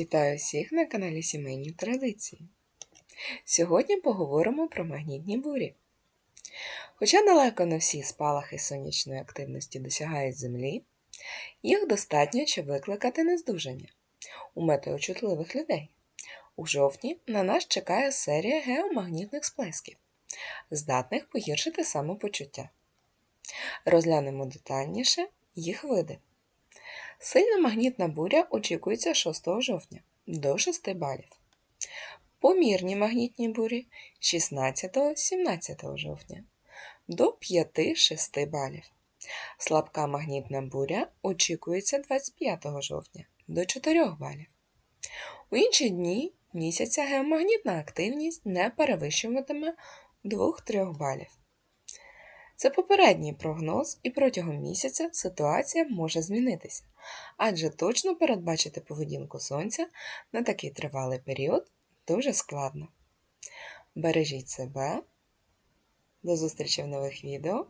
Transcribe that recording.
Вітаю всіх на каналі Сімейні Традиції. Сьогодні поговоримо про магнітні бурі. Хоча далеко не всі спалахи сонячної активності досягають Землі, їх достатньо, щоб викликати нездужання у метеочутливих людей. У жовтні на нас чекає серія геомагнітних сплесків, здатних погіршити самопочуття. Розглянемо детальніше їх види. Сильна магнітна буря очікується 6 жовтня до 6 балів. Помірні магнітні бурі 16-17 жовтня до 5-6 балів. Слабка магнітна буря очікується 25 жовтня до 4 балів. У інші дні місяця геомагнітна активність не перевищуватиме 2-3 балів. Це попередній прогноз, і протягом місяця ситуація може змінитися, адже точно передбачити поведінку сонця на такий тривалий період дуже складно. Бережіть себе. До зустрічі в нових відео.